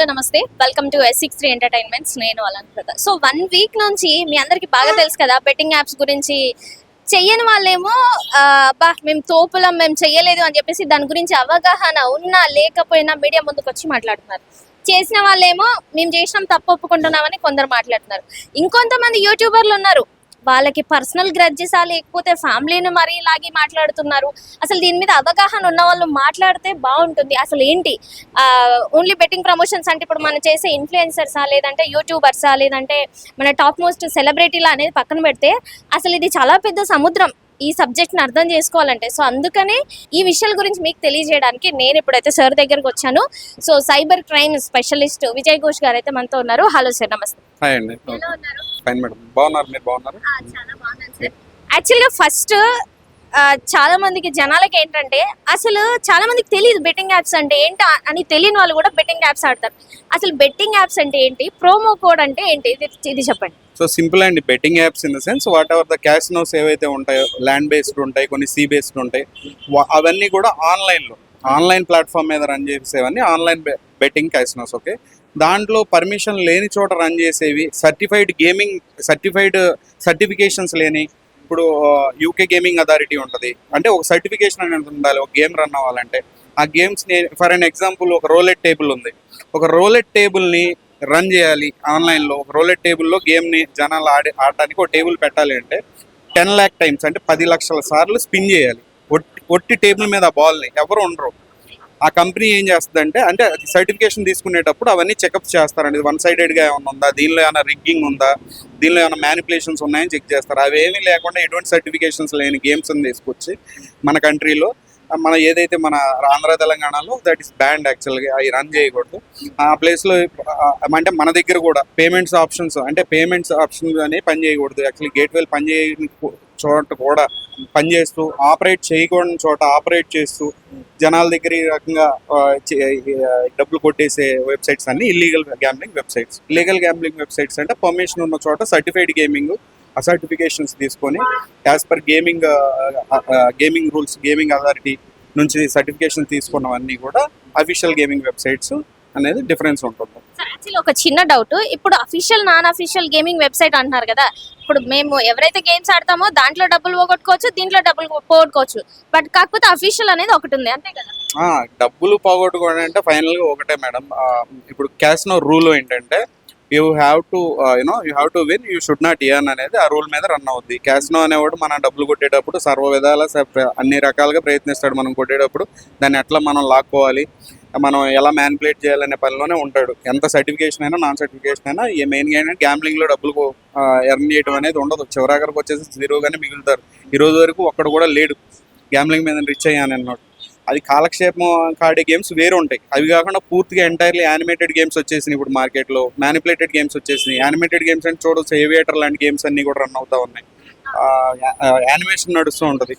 Hello నమస్తే. Welcome to S six three entertainments నేను Alankrita so one week నుంచి మీ అందరికి బాగా తెలుసు కదా బెట్టింగ్ యాప్స్ గురించి. చెయ్యని వాళ్ళేమో ఆ, బా మేము తోపులం మేము చెయ్యలేదు అని చెప్పేసి దాని గురించి అవగాహన ఉన్నా లేకపోయినా మీడియా ముందుకు వచ్చి మాట్లాడుతున్నారు. చేసిన వాళ్ళేమో మేము చేసినాం తప్పు ఒప్పుకుంటున్నామని కొందరు మాట్లాడుతున్నారు. ఇంకొంతమంది యూట్యూబర్లు ఉన్నారు. వాళ్ళకి పర్సనల్ గ్రడ్జెసా లేకపోతే ఫ్యామిలీని మరీ లాగి మాట్లాడుతున్నారు. అసలు దీని మీద అవగాహన ఉన్న వాళ్ళు మాట్లాడితే బాగుంటుంది. అసలు ఏంటి? ఓన్లీ బెట్టింగ్ ప్రమోషన్స్ అంటే ఇప్పుడు మనం చేసే ఇన్ఫ్లుయెన్సర్సా లేదంటే యూట్యూబర్సా లేదంటే మన టాప్ మోస్ట్ సెలబ్రిటీలా అనేది పక్కన పెడితే అసలు ఇది చాలా పెద్ద సముద్రం. ఈ సబ్జెక్ట్ని అర్థం చేసుకోవాలంటే. సో అందుకనే ఈ విషయాల గురించి మీకు తెలియజేయడానికి నేను ఇప్పుడైతే సార్ దగ్గరకు వచ్చాను. So cyber crime specialist Vijay Ghosh గారు అయితే మనతో ఉన్నారు. హలో సార్ నమస్తే. హాయ్ అండి. ఎలా ఉన్నారు ఫైన్ మేడం బాగున్నారు మీరు బాగున్నారు? చాలా బాగున్నాను సార్ యాక్చువల్గా ఫస్ట్ చాలా మందికి జనాలకి ఏంటంటే అసలు చాలా మందికి తెలియదు బెట్టింగ్ యాప్స్ అంటే ఏంటి అని తెలియని వాళ్ళు కూడా బెట్టింగ్ యాప్స్ ఆడతారు. అసలు బెట్టింగ్ యాప్స్ అంటే ఏంటి? ప్రోమో కోడ్ అంటే ఏంటి? ఇది చెప్పండి. సో సింపుల్ అండి. Betting apps in the sense whatever the casinos ఏవైతే ఉంటాయో ల్యాండ్ బేస్డ్ ఉంటాయి కొన్ని సీ బేస్డ్ ఉంటాయి అవన్నీ కూడా ఆన్లైన్లో ఆన్లైన్ ప్లాట్ఫామ్ మీద రన్ చేసేవన్నీ ఆన్లైన్ బెట్టింగ్ క్యాసినోస్ ఓకే దాంట్లో పర్మిషన్ లేని చోట రన్ చేసేవి సర్టిఫైడ్ గేమింగ్ సర్టిఫైడ్ సర్టిఫికేషన్స్ లేని ఇప్పుడు యూకే గేమింగ్ అథారిటీ ఉంటుంది. అంటే ఒక సర్టిఫికేషన్ అనేది ఉండాలి ఒక గేమ్ రన్ అవ్వాలంటే. ఆ గేమ్స్ని ఫర్ అన్ ఎగ్జాంపుల్ ఒక రోలెట్ టేబుల్ ఉంది. ఒక రోలెట్ టేబుల్ని రన్ చేయాలి ఆన్లైన్లో ఒక రోలెట్ టేబుల్లో గేమ్ని జనాలు ఆడి ఆడటానికి ఒక టేబుల్ పెట్టాలి అంటే టెన్ ల్యాక్ టైమ్స్ అంటే పది లక్షల సార్లు స్పిన్ చేయాలి. ఒట్టి ఒట్టి టేబుల్ మీద ఆ బాల్ని ఎవరు ఉండరు. ఆ కంపెనీ ఏం చేస్తుందంటే అంటే సర్టిఫికేషన్ తీసుకునేటప్పుడు అవన్నీ చెకప్ చేస్తారండి. వన్ సైడెడ్గా ఏమైనా ఉందా? దీనిలో ఏమైనా రిగ్గింగ్ ఉందా? దీనిలో ఏమైనా మ్యానిపులేషన్స్ ఉన్నాయని చెక్ చేస్తారు. అవి ఏమీ లేకుండా ఎటువంటి సర్టిఫికేషన్స్ లేని గేమ్స్ తీసుకొచ్చి మన కంట్రీలో మన ఏదైతే మన ఆంధ్ర తెలంగాణలో దట్ ఈస్ బ్యాండ్ యాక్చువల్గా అవి రన్ చేయకూడదు. ఆ ప్లేస్లో అంటే మన దగ్గర కూడా పేమెంట్స్ ఆప్షన్స్ అంటే పేమెంట్స్ ఆప్షన్స్ అనేవి పని చేయకూడదు. యాక్చువల్లీ గేట్వేలు పని చేయ చోట కూడా పనిచేస్తూ ఆపరేట్ చేయకూడని చోట ఆపరేట్ చేస్తూ జనాల దగ్గర ఈ రకంగా డబ్బులు కొట్టేసే వెబ్సైట్స్ అన్ని illegal gambling websites. Illegal gambling websites అంటే పర్మిషన్ ఉన్న చోట సర్టిఫైడ్ గేమింగ్ ఆ సర్టిఫికేషన్స్ తీసుకొని as per gaming gaming rules gaming authority నుంచి సర్టిఫికేషన్ తీసుకున్నవన్నీ కూడా అఫీషియల్ గేమింగ్ వెబ్సైట్స్. అనేది డిఫరెన్స్ ఉంటుంది. యాక్చువల్లీ ఒక చిన్న డౌట్ ఇప్పుడు official non official gaming website అంటున్నారు కదా ఇప్పుడు మేము ఎవరైతే గేమ్స్ ఆడతామో దాంట్లో డబ్బులు పోగొట్టుకోవచ్చు దీంట్లో డబ్బులు పోగొట్టుకోవచ్చు. బట్ కాకపోతే అఫీషియల్ అనేది ఒకటి ఉంది అంతే కదా? డబ్బులు పోగొట్టుకోవడం అంటే ఫైనల్గా ఒకటే మేడం. ఇప్పుడు క్యాస్నో రూల్ ఏంటంటే you have to you know you have to win you should not earn అనేది ఆ రూల్ మీద రన్ అవుద్ది. క్యాస్నో అనేవాడు మన డబ్బులు కొట్టేటప్పుడు సర్వ విధాల అన్ని రకాలుగా ప్రయత్నిస్తాడు మనం కొట్టేటప్పుడు. దాన్ని ఎట్లా మనం లాక్కోవాలి? మనం ఎలా మ్యానిపులేట్ చేయాలనే పనిలోనే ఉంటాడు. ఎంత సర్టిఫికేషన్ అయినా నాన్ సర్టిఫికేషన్ అయినా ఈ మెయిన్గా ఏంటంటే గ్యాంబ్లింగ్లో డబ్బులు ఎర్న్ చేయడం అనేది ఉండదు. చివరాకరకు వచ్చేసి జీరోగానే మిగులుతారు. ఈ రోజు వరకు ఒక్కడు కూడా లేడు. గ్యాంబ్లింగ్ మీద రిచ్ అయ్యాను అన్నాడు. అది కాలక్షేపం ఆడే గేమ్స్ వేరే ఉంటాయి. అవి కాకుండా పూర్తిగా ఎంటైర్లీ యానిమేటెడ్ గేమ్స్ వచ్చేసినాయి ఇప్పుడు మార్కెట్లో మ్యానిపులేటెడ్ గేమ్స్ వచ్చేసినాయి. యానిమేటెడ్ గేమ్స్ అంటే చూడొచ్చు ఏవియేటర్ లాంటి గేమ్స్ అన్ని కూడా రన్ అవుతా ఉన్నాయి. యానిమేషన్ నడుస్తూ ఉంటుంది.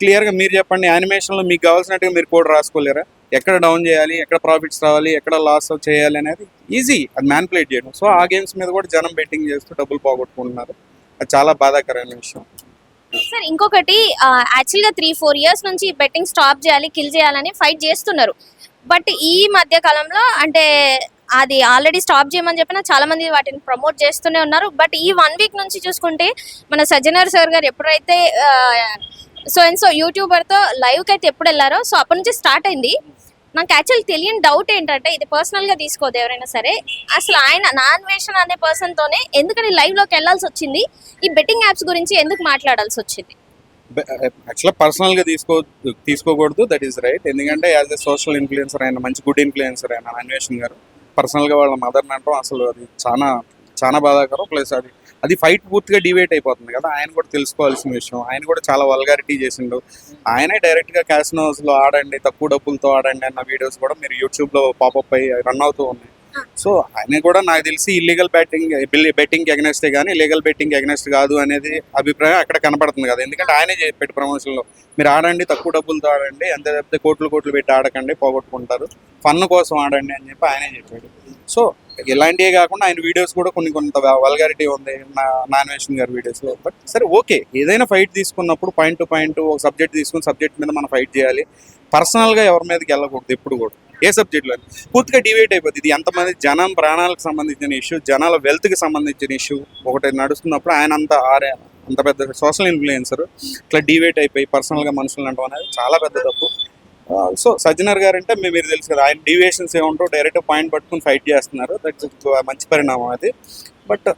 క్లియర్గా మీరు చెప్పండి యానిమేషన్లో మీకు కావాల్సినట్టుగా మీరు కోడ్ రాసుకోలేరా? ఎక్కడ డౌన్ చేయాలి ఎక్కడ ప్రాఫిట్స్ రావాలి ఎక్కడ లాస్ చేయాలి అనేది ఈజీ అది మ్యాన్పులేట్ చేయడం. సో ఆ గేమ్స్ మీద కూడా జనం బెట్టింగ్ చేస్తూ డబ్బులు పోగొట్టుకుంటున్నారు. అది చాలా బాధాకరమైన విషయం. సార్ ఇంకొకటి యాక్చువల్గా త్రీ ఫోర్ ఇయర్స్ నుంచి బెట్టింగ్ స్టాప్ చేయాలి కిల్ చేయాలని ఫైట్ చేస్తున్నారు. బట్ ఈ మధ్య కాలంలో అంటే అది ఆల్రెడీ స్టాప్ చేయమని చెప్పిన చాలా మంది వాటిని ప్రమోట్ చేస్తూనే ఉన్నారు. బట్ ఈ వన్ వీక్ నుంచి చూసుకుంటే మన సజ్జనర్ సార్ గారు ఎప్పుడైతే సో అండ్ సో యూట్యూబర్తో లైవ్కి అయితే ఎప్పుడు వెళ్ళారో సో అప్పటి నుంచి స్టార్ట్ అయింది. నాకు యాక్చువల్ తెలియని డౌట్ ఏంటంటే ఇది పర్సనల్గా తీసుకోదు ఎవరైనా సరే. అసలు ఆయన నాన్ వేషన్ అనే పర్సన్తోనే ఎందుకని లైవ్లోకి వెళ్ళాల్సి వచ్చింది? ఈ బెట్టింగ్ యాప్స్ గురించి ఎందుకు మాట్లాడాల్సి వచ్చింది? యాక్చువల్గా eh, పర్సనల్గా తీసుకో తీసుకోకూడదు దట్ ఈస్ రైట్ ఎందుకంటే యాజ్ ఎ సోషల్ ఇన్ఫ్లుయెన్సర్ ఆయన మంచి గుడ్ ఇన్ఫ్లుయెన్సర్ ఆయన అన్వేషణ్ గారు పర్సనల్గా వాళ్ళ మదర్ని అంటాం అసలు అది చాలా చాలా బాధాకరం. ప్లస్ అది అది ఫైట్ పూర్తిగా డివేట్ అయిపోతుంది కదా. ఆయన కూడా తెలుసుకోవాల్సిన విషయం. ఆయన కూడా చాలా వల్గారిటీ చేసిండు. ఆయనే డైరెక్ట్గా క్యాసినోస్లో ఆడండి తక్కువ డబ్బులతో ఆడండి అన్న వీడియోస్ కూడా మీరు యూట్యూబ్లో పాపప్ అయ్యి రన్ అవుతూ ఉన్నాయి. సో ఆయన కూడా నాకు తెలిసి ఇల్లీగల్ బ్యాటింగ్ బెట్టింగ్ అగ్నెస్టే కానీ లీగల్ బెట్టింగ్ అగ్నెస్ట్ కాదు అనేది అభిప్రాయం అక్కడ కనపడుతుంది కదా. ఎందుకంటే ఆయనే చెప్పాడు ప్రమోషన్లో మీరు ఆడండి తక్కువ డబ్బులతో ఆడండి ఎంత చెప్తే కోట్లు కోట్లు పెట్టి ఆడకండి పోగొట్టుకుంటారు. ఫన్ కోసం ఆడండి అని చెప్పి ఆయనే చెప్పాడు. సో ఇలాంటివే కాకుండా ఆయన వీడియోస్ కూడా కొన్ని కొంత వల్గారిటీ ఉంది నా నాన్వేషన్ గారి వీడియోస్లో బట్ సరే ఓకే. ఏదైనా ఫైట్ తీసుకున్నప్పుడు పాయింట్ టు పాయింట్ ఒక సబ్జెక్ట్ తీసుకుని సబ్జెక్ట్ మీద మనం ఫైట్ చేయాలి. పర్సనల్గా ఎవరి మీదకి వెళ్ళకూడదు ఎప్పుడు కూడా. ఏ సబ్జెక్ట్లో పూర్తిగా డివేట్ అయిపోతుంది ఇది ఎంతమంది జనం ప్రాణాలకు సంబంధించిన ఇష్యూ జనాల వెల్త్కి సంబంధించిన ఇష్యూ ఒకటి నడుస్తున్నప్పుడు ఆయన అంత ఆరే అంత పెద్ద సోషల్ ఇన్ఫ్లుయెన్సర్ ఇట్లా డివేట్ అయిపోయి పర్సనల్గా మనుషులు అంటాం అనేది చాలా పెద్ద తప్పు. సో సజ్జనర్ గారు అంటే మీరు తెలుసు కదా ఆయన డీవియేషన్స్ ఏముంటారో డైరెక్ట్ పాయింట్ పట్టుకుని ఫైట్ చేస్తున్నారు. దట్స్ మంచి పరిణామం అది. బట్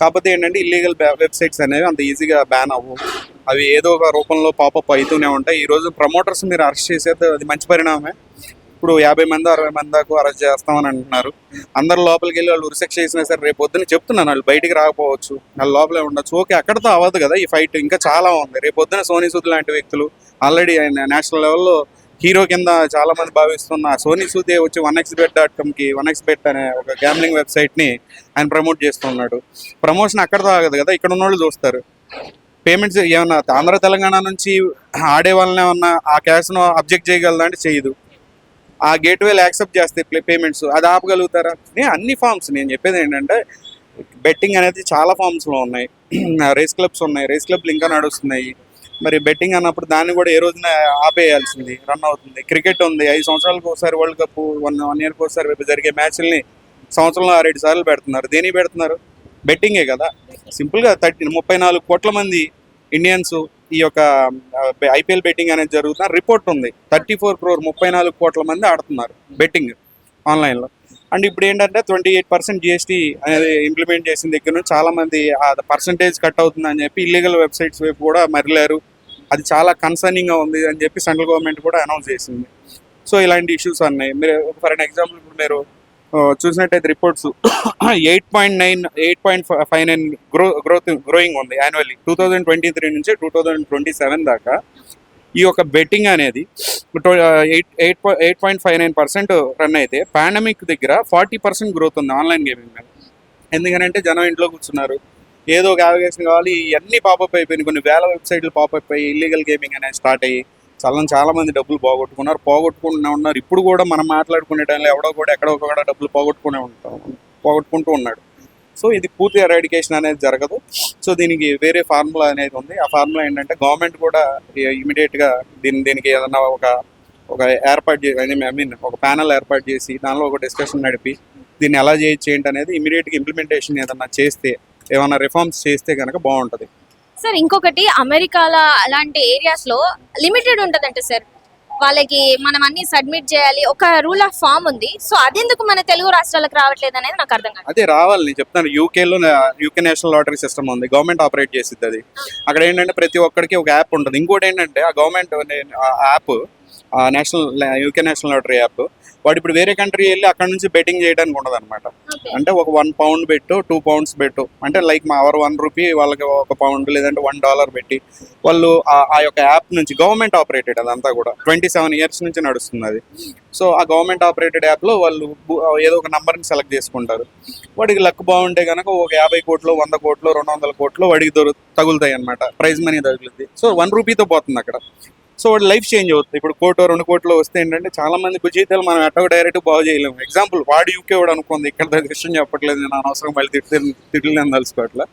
కాకపోతే ఏంటంటే ఇల్లీగల్ వెబ్సైట్స్ అనేవి అంత ఈజీగా బ్యాన్ అవ్వవు అవి ఏదో ఒక రూపంలో పాపప్ అవుతూనే ఉంటాయి. ఈ రోజు ప్రమోటర్స్ మీరు అరెస్ట్ చేసేది అది మంచి పరిణామమే. ఇప్పుడు యాభై మంది అరవై మంది దాకా అరెస్ట్ చేస్తామని అంటున్నారు. అందరు లోపలికి వెళ్ళి వాళ్ళు ఉరిశిక్ష చేసినా సరే రేపు పొద్దున్న చెప్తున్నాను వాళ్ళు బయటికి రాకపోవచ్చు. వాళ్ళు లోపలే ఉండొచ్చు. ఓకే అక్కడతో అవ్వదు కదా ఈ ఫైట్ ఇంకా చాలా ఉంది. రేపు పొద్దున సోనీ సూద్ లాంటి వ్యక్తులు ఆల్రెడీ ఆయన నేషనల్ లెవెల్లో హీరో కింద చాలా మంది భావిస్తున్న సోనీ సూదే వచ్చి వన్ ఎక్స్ బెట్ డాట్ కామ్కి వన్ ఎక్స్ బెట్ అనే ఒక గ్యామ్లింగ్ వెబ్సైట్ని ఆయన ప్రమోట్ చేస్తున్నాడు ప్రమోషన్ అక్కడ తాగదు కదా ఇక్కడ ఉన్న వాళ్ళు చూస్తారు. పేమెంట్స్ ఏమన్నా ఆంధ్ర తెలంగాణ నుంచి ఆడే వాళ్ళని ఏమన్నా ఆ క్యాష్ను అబ్జెక్ట్ చేయగలదా అంటే చేయదు. ఆ గేట్వేలు యాక్సెప్ట్ చేస్తే పేమెంట్స్ అది ఆపగలుగుతారా? నేను అన్ని ఫామ్స్ నేను చెప్పేది ఏంటంటే బెట్టింగ్ అనేది చాలా ఫామ్స్లో ఉన్నాయి. రేస్ క్లబ్స్ ఉన్నాయి రేస్ క్లబ్లు ఇంకా నడుస్తున్నాయి. మరి బెట్టింగ్ అన్నప్పుడు దాన్ని కూడా ఏ రోజున ఆపేయాల్సింది? రన్ అవుతుంది. క్రికెట్ ఉంది. ఐదు సంవత్సరాలకు ఒకసారి వరల్డ్ కప్ వన్ వన్ ఇయర్కి ఒకసారి జరిగే మ్యాచ్ల్ని సంవత్సరంలో ఆరేడు సార్లు పెడుతున్నారు. దేని పెడుతున్నారు? బెట్టింగే కదా. సింపుల్గా థర్టీ ముప్పై నాలుగు కోట్ల మంది ఇండియన్స్ ఈ యొక్క ఐపీఎల్ బెట్టింగ్ అనేది జరుగుతున్న రిపోర్ట్ ఉంది. థర్టీ ఫోర్ క్రోర్ ముప్పై నాలుగు కోట్ల మంది ఆడుతున్నారు బెట్టింగ్ ఆన్లైన్లో. అండ్ ఇప్పుడు ఏంటంటే ట్వంటీ ఎయిట్ పర్సెంట్ జిఎస్టీ అనేది ఇంప్లిమెంట్ చేసిన దగ్గర నుంచి చాలామంది ఆ పర్సంటేజ్ కట్ అవుతుందని చెప్పి ఇల్లీగల్ వెబ్సైట్స్ వైపు కూడా మరలేరు. అది చాలా కన్సర్నింగ్గా ఉంది అని చెప్పి సెంట్రల్ గవర్నమెంట్ కూడా అనౌన్స్ చేసింది. సో ఇలాంటి ఇష్యూస్ ఉన్నాయి మీరు ఫర్ అన్ ఎగ్జాంపుల్ ఇప్పుడు మీరు చూసినట్టయితే reports eight point nine eight point five nine grow growth growing ఉంది annually two thousand twenty three నుంచి టూ థౌజండ్ ట్వంటీ సెవెన్ దాకా ఈ యొక్క బెట్టింగ్ అనేది eight eight eight point five nine percent run అయితే పాండమిక్ దగ్గర ఫార్టీ పర్సెంట్ గ్రోత్ ఉంది online gaming మీద ఎందుకంటే జనం ఇంట్లో కూర్చున్నారు. ఏదో ఒక అప్లికేషన్ కావాలి ఇవన్నీ పాపప్ అయిపోయినాయి. కొన్ని వేల వెబ్సైట్లు పాపప్ అయ్యి ఇల్లీగల్ గేమింగ్ అనేది స్టార్ట్ అయ్యి చాలా చాలా మంది డబ్బులు పోగొట్టుకున్నారు. పోగొట్టుకుంటూనే ఉన్నారు. ఇప్పుడు కూడా మనం మాట్లాడుకునే టైంలో ఎవడో కూడా ఎక్కడో కూడా డబ్బులు పోగొట్టుకునే ఉంటాం పోగొట్టుకుంటూ ఉన్నాడు. సో ఇది పూర్తి ఎరాడికేషన్ అనేది జరగదు. సో దీనికి వేరే ఫార్ములా అనేది ఉంది. ఆ ఫార్ములా ఏంటంటే గవర్నమెంట్ కూడా ఇమీడియట్గా దీని దీనికి ఏదన్నా ఒక ఒక ఏర్పాటు చే ఐ మీన్ ఒక ప్యానల్ ఏర్పాటు చేసి దానిలో ఒక డిస్కషన్ నడిపి దీన్ని ఎలా చేయొచ్చు ఏంటి అనేది ఇమీడియట్గా ఇంప్లిమెంటేషన్ ఏదన్నా చేస్తే ఏమైనా రిఫార్మ్స్ చేస్తే కనుక బాగుంటుంది. సార్ ఇంకొకటి అమెరికాలో అలాంటి ఏరియాస్లో లిమిటెడ్ ఉంటుందంటే సార్ వాళ్ళకి మనం అన్ని సబ్మిట్ చేయాలి. ఒక రూల్ ఆఫ్ ఫామ్ ఉంది. సో అదెందుకు మన తెలుగు రాష్ట్రాలకు రావట్లేదు అనేది నాకు అర్థం కాదు. అదే రావాలి. నేను చెప్తాను. యూకేలో యూకే నేషనల్ లాటరీ సిస్టమ్ ఉంది. గవర్నమెంట్ ఆపరేట్ చేసిద్ది అది అక్కడ ఏంటంటే ప్రతి ఒక్కరికి ఒక యాప్ ఉంటుంది. ఇంకోటి ఏంటంటే ఆ government app national UK national lottery app. వాడు ఇప్పుడు వేరే కంట్రీ వెళ్ళి అక్కడ నుంచి బెట్టింగ్ చేయడానికి ఉండదు అనమాట అంటే ఒక వన్ పౌండ్ పెట్టు టూ పౌండ్స్ పెట్టు. అంటే లైక్ మా అవర్ వన్ రూపీ వాళ్ళకి ఒక పౌండ్ లేదంటే వన్ డాలర్ పెట్టి వాళ్ళు ఆ- ఆ యొక్క యాప్ నుంచి గవర్నమెంట్ ఆపరేటెడ్ అదంతా కూడా. ట్వంటీ సెవెన్ ఇయర్స్ నుంచి నడుస్తుంది అది. సో ఆ గవర్నమెంట్ ఆపరేటెడ్ యాప్లో వాళ్ళు ఏదో ఒక నంబర్ని సెలెక్ట్ చేసుకుంటారు. వాడికి లక్ బాగుంటే కనుక ఒక యాభై కోట్లు వంద కోట్లు రెండు వందల కోట్లు వాడికి దొరు తగులుతాయి అనమాట ప్రైజ్ మనీ తగులుతుంది సో వన్ రూపీతో పోతుంది అక్కడ. సో వాడి లైఫ్ చేంజ్ అవుతుంది. ఇప్పుడు కోటో రెండు కోట్లు వస్తే ఏంటంటే చాలా మంది జీవితాలు మనం ఎట్టో డైరెక్ట్ బాగు చేయలేము. ఎగ్జాంపుల్ వాడు యూకే వాడు అనుకుంది ఇక్కడ దగ్గర విషయం చెప్పట్లేదు నేను అనవసరం మళ్ళీ తిట్టి తిట్లు నేను తలుసుకోవట్లా.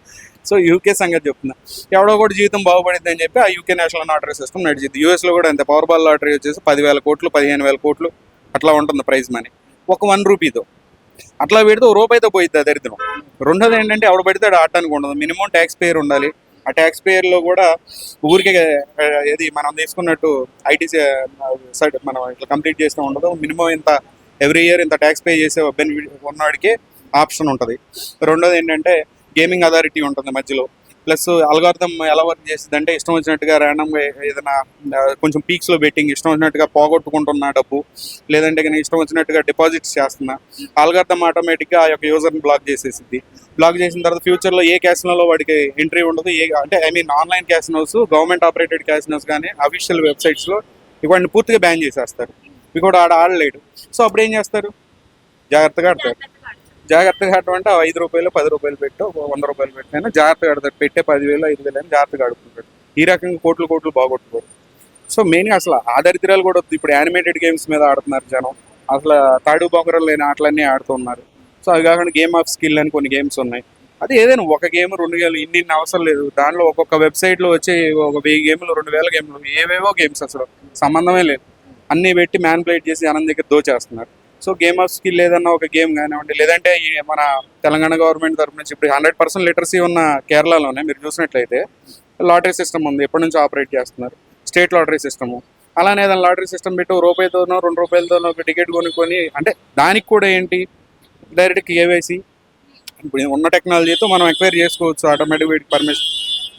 సో యూకే సంగతి చెప్తున్నా. ఎవడో కూడా జీవితం బాగుపడింది అని చెప్పి ఆ యూకే నేషనల్ లాటరీ సిస్టమ్ నడిచింది. యూఎస్లో కూడా అంతే పవర్ బాల్ లాటరీ వచ్చేసి పదివేల కోట్లు పదిహేను వేల కోట్లు అట్లా ఉంటుంది ప్రైజ్ మనీ ఒక వన్ రూపీతో అట్లా పెడితే ఓ రూపాయితో పోయిద్ది దరిద్రం. రెండోది ఏంటంటే ఎవడ పెడితే ఆడటానికి ఉండదు. మినిమం ట్యాక్స్ పేయర్ ఉండాలి. ఆ ట్యాక్స్ పేయర్లో కూడా ఊరికే ఏది మనం తీసుకున్నట్టు ఐటీ సైడ్ మనం ఇట్లా కంప్లీట్ చేస్తూ ఉండదు. మినిమం ఇంత ఎవ్రీ ఇయర్ ఇంత ట్యాక్స్ పే చేసే బెనిఫిట్ ఉన్నవాడికి ఆప్షన్ ఉంటుంది. రెండోది ఏంటంటే గేమింగ్ అథారిటీ ఉంటుంది మధ్యలో. ప్లస్ అల్గార్థం ఎలా వర్క్ చేస్తుంది అంటే ఇష్టం వచ్చినట్టుగా ర్యాండమ్గా ఏదైనా కొంచెం పీక్స్లో బెట్టింగ్ ఇష్టం వచ్చినట్టుగా పోగొట్టుకుంటున్నా డబ్బు లేదంటే కానీ ఇష్టం వచ్చినట్టుగా డిపాజిట్స్ చేస్తున్నా. అల్గార్థం ఆటోమేటిక్గా ఆ యొక్క యూజర్ని బ్లాక్ చేసేసింది బ్లాక్ చేసిన తర్వాత ఫ్యూచర్లో ఏ క్యాసినోలో వాడికి ఎంట్రీ ఉండదు ఏ అంటే I mean online casinos government operated casinos కానీ అఫీషియల్ వెబ్సైట్స్లో ఇవాడిని పూర్తిగా బ్యాన్ చేసేస్తారు. ఇవి ఆడ ఆడలేడు. సో అప్పుడు ఏం చేస్తారు? జాగ్రత్తగా ఆడతారు. జాగ్రత్తగా ఆడటం అంటే ఆ ఐదు రూపాయలు పది రూపాయలు పెట్టు వంద రూపాయలు పెట్టినా జాగ్రత్తగా ఆడతారు పెట్టే పదివేలు ఐదు వేలు అని జాగ్రత్తగా ఆడుకుంటాడు ఈ రకంగా కోట్లు కోట్లు బాగొట్టుకోరు సో మెయిన్గా అసలు ఆ దరిద్రాలు కూడా వద్దు. ఇప్పుడు యానిమేటెడ్ గేమ్స్ మీద ఆడుతున్నారు జనం. అసలు తాడు బొంగరం లేని ఆటలన్నీ ఆడుతున్నారు సో అవి కాకుండా గేమ్ ఆఫ్ స్కిల్ అని కొన్ని గేమ్స్ ఉన్నాయి. అది ఏదైనా ఒక గేమ్ రెండు గేమ్లు ఇన్ని ఇన్ని అవసరం లేదు. దాంట్లో ఒక్కొక్క వెబ్సైట్లో వచ్చే ఒక వెయ్యి గేమ్లు రెండు వేల గేమ్లు ఏవేవో గేమ్స్ అసలు సంబంధమే లేదు. అన్నీ పెట్టి మ్యాన్ప్లేట్ చేసి జనం దగ్గర దోచేస్తున్నారు. సో గేమ్ ఆఫ్ స్కిల్ ఏదన్నా ఒక గేమ్ కానివ్వండి లేదంటే మన తెలంగాణ గవర్నమెంట్ తరపు నుంచి ఇప్పుడు హండ్రెడ్ పర్సెంట్ లిటరసీ ఉన్న కేరళలోనే మీరు చూసినట్లయితే లాటరీ సిస్టమ్ ఉంది. ఎప్పటి నుంచి ఆపరేట్ చేస్తున్నారు. స్టేట్ లాటరీ సిస్టము అలానే ఏదైనా లాటరీ సిస్టమ్ పెట్టి ఓ రూపాయితోనో రెండు రూపాయలతోనో ఒక టికెట్ కొనుక్కొని అంటే దానికి కూడా ఏంటి? డైరెక్ట్ కేవైసీ ఇప్పుడు ఉన్న టెక్నాలజీతో మనం ఎంక్వైరీ చేసుకోవచ్చు ఆటోమేటిక్ వీడికి పర్మిషన్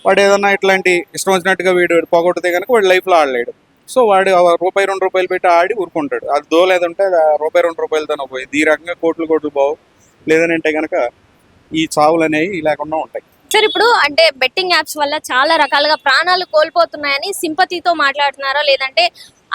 వాడు ఏదన్నా ఇట్లాంటి ఇష్టం వచ్చినట్టుగా వీడు పోగొట్టితే కనుక వాడు లైఫ్లో ఆడలేడు. సో వాడు రూపాయి రెండు రూపాయలు పెట్టి ఆడి ఊరుకుంటాడు. అది దోలేదంటే రూపాయి రెండు రూపాయలతోనే పోయి. ఈ రకంగా కోట్లు కోట్లు పోవు. లేదనంటే కనుక ఈ చావులు అనేవి లేకుండా ఉంటాయి. సార్ ఇప్పుడు అంటే బెట్టింగ్ యాప్స్ వల్ల చాలా రకాలుగా ప్రాణాలు కోల్పోతున్నాయని సింపతితో మాట్లాడుతున్నారా? లేదంటే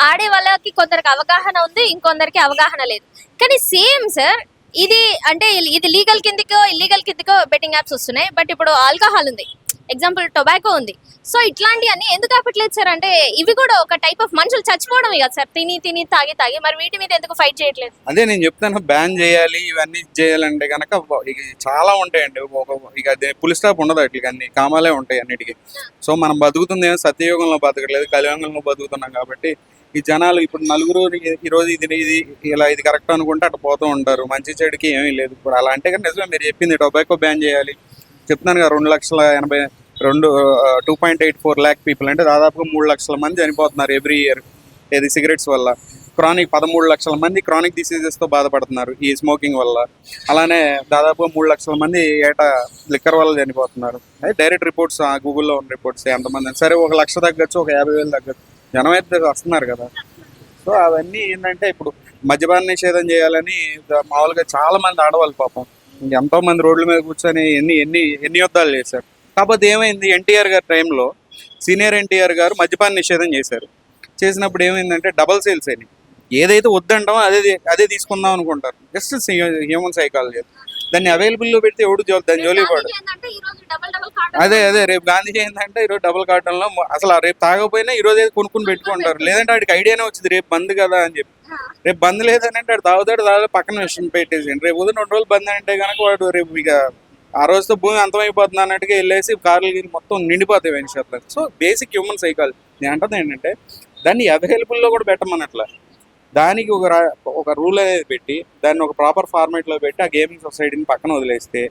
ఆడే వాళ్ళకి కొందరికి అవగాహన ఉంది ఇంకొందరికి అవగాహన లేదు. కానీ సేమ్ సార్ ఇది అంటే ఇది లీగల్ కిందకో ఇల్లీగల్ కిందకో బెట్టింగ్ యాప్స్ వస్తున్నాయి. బట్ ఇప్పుడు ఆల్కహాల్ ఉంది. ఎగ్జాంపుల్ టొబాకో ఉంది. సో ఇట్లాంటివన్నీ ఎందుకు ఆపట్లేదు సార్? అంటే ఇవి కూడా ఒక టైప్ ఆఫ్ మనుషులు చచ్చిపోవడం కదా సార్. తిని తిని తాగి తాగి మరి వీటి మీద ఎందుకు ఫైట్ చేయట్లేదు? అదే నేను చెప్తాను బ్యాన్ చేయాలి ఇవన్నీ చేయాలంటే కనుక చాలా ఉంటాయండి. ఒక ఇక పులి స్టాప్ ఉండదు వాటికి అన్ని. కామాలే ఉంటాయి అన్నిటికీ. సో మనం బతుకుతుంది ఏమో సత్యయుగంలో బతకలేదు కలియుగంలో బతుకుతున్నాం కాబట్టి ఈ జనాలు ఇప్పుడు నలుగురు ఈ- రోజు ఇది ఇది ఇలా ఇది కరెక్ట్ అనుకుంటే అటు పోతూ ఉంటారు. మంచి చెడుకి ఏమీ లేదు. ఇప్పుడు అలా అంటే కానీ నిజమే మీరు చెప్పింది టొబాకో బ్యాన్ చేయాలి. చెప్తున్నాను కదా రెండు లక్షల ఎనభై రెండు two point eight four lakh people అంటే దాదాపుగా మూడు లక్షల మంది చనిపోతున్నారు ఎవ్రీ ఇయర్ ఏది సిగరెట్స్ వల్ల. క్రానిక్ పదమూడు లక్షల మంది క్రానిక్ డిసీజెస్తో బాధపడుతున్నారు ఈ స్మోకింగ్ వల్ల. అలానే దాదాపుగా మూడు లక్షల మంది ఏటా లిక్కర్ వల్ల చనిపోతున్నారు. అదే డైరెక్ట్ రిపోర్ట్స్ గూగుల్లో ఉన్న రిపోర్ట్స్ ఎంతమంది అని. సరే ఒక లక్ష తగ్గచ్చు ఒక యాభై వేలు తగ్గచ్చు. జనం అయితే వస్తున్నారు కదా. సో అవన్నీ ఏంటంటే ఇప్పుడు మద్యపాన నిషేధం చేయాలని మామూలుగా చాలా మంది ఆడవాళ్ళు పాపం. ఎంతో మంది రోడ్ల మీద కూర్చొని ఎన్ని ఎన్ని ఎన్ని యుద్ధాలు చేశారు. కాకపోతే ఏమైంది ఎన్టీఆర్ గారి టైంలో సీనియర్ ఎన్టీఆర్ గారు మద్యపాన నిషేధం చేశారు. చేసినప్పుడు ఏమైందంటే డబల్ సేల్స్ అయినాయి. ఏదైతే వద్దంటామో అదే అదే తీసుకుందాం అనుకుంటారు. జస్ట్ హ్యూమన్ సైకాలజీ దాన్ని అవైలబుల్లో పెడితే ఎవడు దాని జోలికి పడు. అదే అదే రేపు గాంధీ జయంతి అంటే ఈరోజు డబుల్ కార్టన్లో మొ- అసలు రేపు తాగకపోయినా ఈ రోజు ఏదో కొనుక్కుని పెట్టుకుంటారు. లేదంటే వాడికి ఐడియానే వచ్చింది రేపు బంద్ కదా అని చెప్పి. రేపు బంద్ లేదని అంటే వాడు తాగుతాడు తాగు పక్కన విషయం పెట్టేసి రేపు ఉదయం రెండు రోజులు బంద్ అంటే కనుక వాడు రేపు ఇక ఆ రోజుతో భూమి అంతమైపోతుంది అన్నట్టుగా వెళ్ళేసి కార్లు మొత్తం నిండిపోతాయి వెంచర్లు సో బేసిక్ హ్యూమన్ సైకాలజీ నేను అంటుంది ఏంటంటే దాన్ని అవైలబుల్లో కూడా పెట్టమన్నట్ల దానికి ఒక ఒక రూల్ అనేది పెట్టి దాన్ని ఒక ప్రాపర్ ఫార్మేట్లో పెట్టి ఆ గేమింగ్ సొసైటీని పక్కన వదిలేస్తే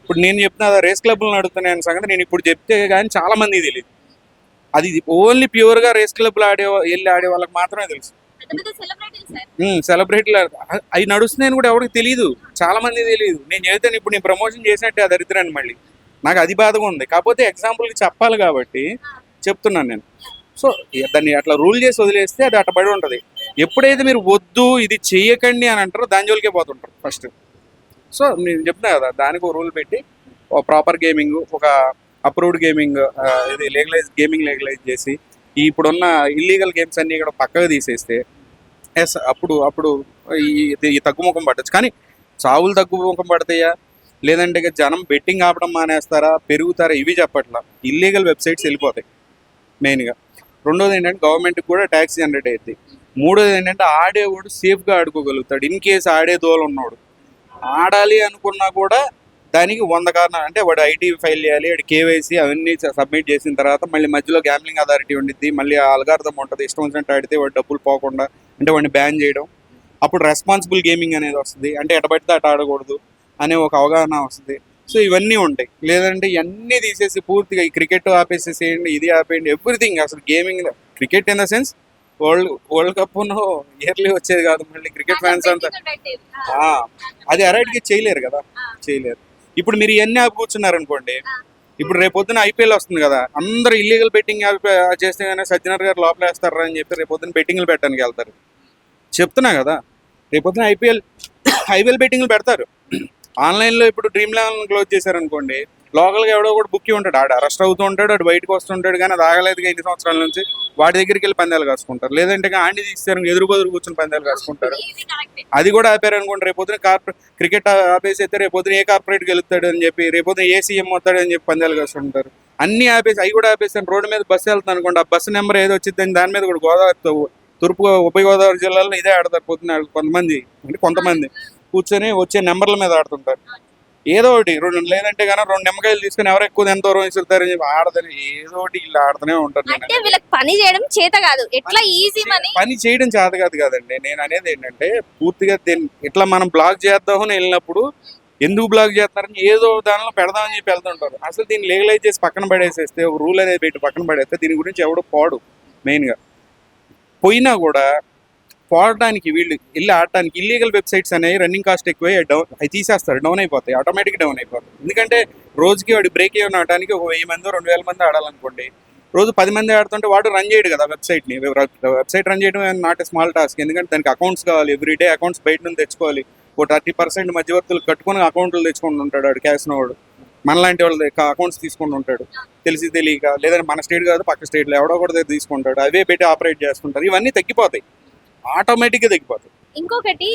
ఇప్పుడు నేను చెప్తున్నా రేస్ క్లబ్లు నడుపుతున్నాయని సంగతి నేను ఇప్పుడు చెప్తే కానీ చాలా మంది తెలియదు అది ఓన్లీ ప్యూర్గా రేస్ క్లబ్లు ఆడే వెళ్ళి ఆడే వాళ్ళకి మాత్రమే తెలుసు. సెలబ్రిటీలు అవి నడుస్తున్నాయని కూడా ఎవరికి తెలియదు చాలా మంది తెలియదు నేను చెబితే ఇప్పుడు నేను ప్రమోషన్ చేసినట్టే ఆ దరిద్రాన్ని మళ్ళీ. నాకు అది బాధగా ఉంది. కాకపోతే ఎగ్జాంపుల్కి చెప్పాలి కాబట్టి చెప్తున్నాను నేను. సో దాన్ని అట్లా రూల్ చేసి వదిలేస్తే అది అట్ట పడి ఉంటుంది. ఎప్పుడైతే మీరు వద్దు ఇది చెయ్యకండి అని అంటారో దాని జోలికే పోతుంటారు ఫస్ట్ సో నేను చెప్తున్నా కదా దానికి ఒక రూల్ పెట్టి ఒక ప్రాపర్ గేమింగ్ ఒక అప్రూవ్డ్ గేమింగ్ ఇది లీగలైజ్ గేమింగ్ లీగలైజ్ చేసి ఇప్పుడున్న ఇల్లీగల్ గేమ్స్ అన్నీ కూడా పక్కకు తీసేస్తే ఎస్ అప్పుడు అప్పుడు ఈ తగ్గుముఖం పట్టచ్చు. కానీ చావులు తగ్గుముఖం పడతాయా? లేదంటే జనం బెట్టింగ్ ఆపడం మానేస్తారా? పెరుగుతారా? ఇవి చెప్పట్లా. ఇల్లీగల్ వెబ్సైట్స్ వెళ్ళిపోతాయి మెయిన్గా రెండోది ఏంటంటే గవర్నమెంట్కి కూడా ట్యాక్స్ జనరేట్ అవుతుంది మూడోది ఏంటంటే ఆడేవాడు సేఫ్గా ఆడుకోగలుగుతాడు. ఇన్ కేసు ఆడే దోలు ఉన్నాడు ఆడాలి అనుకున్నా కూడా దానికి వంద కారణాలు. అంటే వాడు ఐటీ ఫైల్ చేయాలి వాడు కేవైసీ అవన్నీ సబ్మిట్ చేసిన తర్వాత మళ్ళీ మధ్యలో గ్యామ్లింగ్ అథారిటీ ఉండిద్ది మళ్ళీ అల్గార్థం ఉంటుంది ఇష్టం వచ్చినట్టు ఆడితే వాడు డబ్బులు పోకుండా అంటే వాడిని బ్యాన్ చేయడం. అప్పుడు రెస్పాన్సిబుల్ గేమింగ్ అనేది వస్తుంది అంటే ఎట పడితే అట ఆడకూడదు అనే ఒక అవగాహన వస్తుంది. సో ఇవన్నీ ఉంటాయి. లేదంటే ఇవన్నీ తీసేసి పూర్తిగా ఈ క్రికెట్ ఆపేసేసేయండి ఇది ఆపేయండి ఎవ్రీథింగ్ అసలు gaming cricket in the sense world world cup yearly వచ్చేది కాదు మళ్ళీ క్రికెట్ ఫ్యాన్స్ అంతా. అది అరైట్కి చేయలేరు కదా చేయలేరు. ఇప్పుడు మీరు ఇవన్నీ ఆపి కూర్చున్నారు అనుకోండి ఇప్పుడు రేపు పొద్దున ఐపీఎల్ వస్తుంది కదా అందరూ ఇల్లీగల్ బెట్టింగ్ చేస్తే కానీ సజ్జనర్ గారు లోపల వేస్తారా అని చెప్పి రేపు పొద్దున బెట్టింగ్లు పెట్టడానికి వెళ్తారు. చెప్తున్నా కదా రేపు పొద్దున ఐపీఎల్ ఐపీఎల్ బెట్టింగ్లు పెడతారు. ఆన్లైన్లో ఇప్పుడు డ్రీమ్ లెవెన్ క్లోజ్ చేశారనుకోండి లోకల్గా ఎవడో కూడా బుక్ ఉంటాడు. ఆడు అరెస్ట్ అవుతూ ఉంటాడు ఆడు బయటకు వస్తుంటాడు కానీ అది ఆగలేదు ఎన్ని సంవత్సరాల నుంచి. వాడి దగ్గరికి వెళ్ళి పందాలు కాసుకుంటారు. లేదంటే ఆండి తీస్తారు ఎదురు బదురు కూర్చొని పందాలు కాసుకుంటారు. అది కూడా ఆపారు అనుకోండి. రేపు పొద్దున కార్పొ క్రికెట్ ఆపేసి అయితే రేపు పొద్దున ఏ కార్పొరేట్ గెలుస్తాడు అని చెప్పి రేపు పొద్దున ఏ సీఎం వస్తాడు అని చెప్పి పందాలు కాస్తుంటారు అన్ని ఆపేసి అవి కూడా ఆపేసి రోడ్డు మీద బస్సు వెళ్తాను అనుకోండి. ఆ బస్సు నెంబర్ ఏదో వచ్చింది దాని మీద కూడా గోదావరి తూర్పు ఉభయ గోదావరి జిల్లాలో ఇదే ఆడతారు పొద్దున కొంతమంది. అంటే కొంతమంది. కూర్చొని వచ్చే నెంబర్ల మీద ఆడుతుంటారు. ఏదో ఒకటి రెండు లేదంటే కానీ రెండు నిమ్మకాయలు తీసుకుని ఎవరు ఎక్కువ ఎంత దూరం ఇస్తుంటారని చెప్పి ఆడదని ఏదో ఒకటి వీళ్ళు ఆడుతూనే ఉంటారు అంటే వీళ్ళకి పని చేయడం చేత కాదు. ఎట్లా ఈజీ మనీ పని చేయడం చేత కాదు కదండి. నేను అనేది ఏంటంటే పూర్తిగా దీన్ని ఇట్లా మనం బ్లాక్ చేద్దామని వెళ్ళినప్పుడు ఎందుకు బ్లాక్ చేస్తున్నారని ఏదో దానిలో పెడదామని చెప్పి వెళ్తుంటారు. అసలు దీన్ని లీగలైజ్ చేసి పక్కన పడేసేస్తే ఒక రూల్ అనేది పెట్టి పక్కన పడేస్తే దీని గురించి ఎవడు పోడు మెయిన్గా పోయినా కూడా పోవడానికి వీళ్ళు వెళ్ళి ఆడటానికి ఇల్లీగల్ వెబ్సైట్స్ అనేవి రన్నింగ్ కాస్ట్ ఎక్కువ డౌన్ అవి తీసేస్తారు. డౌన్ అయిపోతాయి. ఆటోమేటిక్ డౌన్ అయిపోతాయి. ఎందుకంటే రోజుకి వాడి బ్రేక్ ఏమైనా ఆడటానికి ఒక వెయ్యి మంది రెండు వేల మంది ఆడాలనుకోండి. రోజు పది మంది ఆడుతుంటే వాడు రన్ చేయడు కదా వెబ్సైట్ని వెబ్సైట్ రన్ చేయడం నాట్ స్మాల్ టాస్క్ ఎందుకంటే దానికి అకౌంట్స్ కావాలి. ఎవ్రీడే అకౌంట్స్ బయట నుంచి తెచ్చుకోవాలి. ఒక థర్టీ పర్సెంట్ మధ్యవర్తులు కట్టుకొని అకౌంట్లు తెచ్చుకుంటూ ఉంటాడు వాడు క్యాష్ వాడు మనలాంటి వాళ్ళ అకౌంట్స్ తీసుకొని ఉంటాడు. తెలిసి తెలియక లేదంటే మన స్టేట్ కాదు పక్క స్టేట్లో ఎవడో కూడా తీసుకుంటాడు. అవే పెట్టి ఆపరేట్ చేసుకుంటారు ఇవన్నీ తగ్గిపోతాయి. ఆటోమేటిక్గా తగ్గిపోతాయి ఇంకొకటి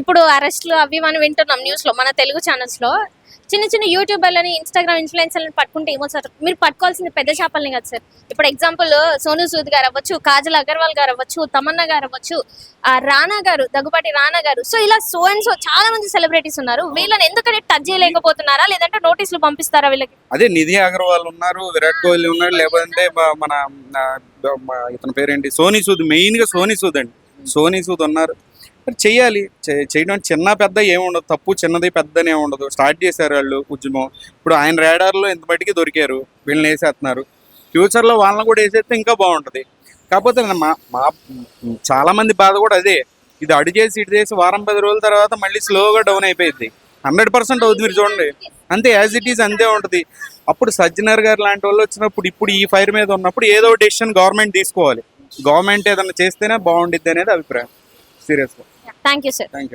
ఇప్పుడు అరెస్ట్లు అవి మనం వింటున్నాం న్యూస్లో మన తెలుగు ఛానల్స్లో. చిన్న చిన్న యూట్యూబర్లని ఇన్స్టాగ్రామ్ ఇన్ఫ్లుయెన్సర్లను పట్టుకుంటే ఏమో సార్ మీరు పట్టుకోవాల్సింది పెద్ద చేపల్ని కదా సార్. ఇప్పుడు ఎగ్జాంపుల్ సోను సూద్ గారు అవ్వచ్చు కాజల్ అగర్వాల్ గారు అవ్వచ్చు తమన్నా గారు అవ్వచ్చు ఆ రానా గారు దగ్గుబాటి రానా గారు. సో ఇలా సో అండ్ సో చాలా మంది సెలబ్రిటీస్ ఉన్నారు. వీళ్ళని ఎందుకని టచ్ చేయలేకపోతున్నారా? లేదంటే నోటీసులు పంపిస్తారా వీళ్ళకి? అదే నిధి అగర్వాల్ ఉన్నారు విరాట్ కోహ్లీ ఉన్నాడు లేకపోతే మన ఇతని పేరేంటి? సోనీ సూద్ మెయిన్గా సోనీ సూద్ అండి. సోనీ సూద్ ఉన్నారు మరి చెయ్యాలి. చేయడం చిన్న పెద్ద ఏముండదు తప్పు చిన్నది పెద్దనే ఏముండదు స్టార్ట్ చేశారు వాళ్ళు ఉద్యమం. ఇప్పుడు ఆయన రేడార్లో ఎంత బట్టికి దొరికారు. వీళ్ళని వేసేస్తున్నారు. ఫ్యూచర్లో వాళ్ళని కూడా వేసేస్తే ఇంకా బాగుంటుంది. కాకపోతే మా మా చాలామంది బాధ కూడా అదే. ఇది అడు చేసి ఇటు చేసి వారం పది రోజుల తర్వాత మళ్ళీ స్లోగా డౌన్ అయిపోయింది హండ్రెడ్ పర్సెంట్ అవుతుంది మీరు చూడండి. అంతే యాజ్ ఇట్ ఈస్ అంతే ఉంటుంది. అప్పుడు సజ్జనర్ గారు లాంటి వాళ్ళు వచ్చినప్పుడు ఇప్పుడు ఈ ఫైర్ మీద ఉన్నప్పుడు ఏదో డెసిషన్ గవర్నమెంట్ తీసుకోవాలి. గవర్నమెంట్ ఏదైనా చేస్తేనే బాగుండిద్ది అనేది అభిప్రాయం. సీరియస్గా. Thank you sir thank you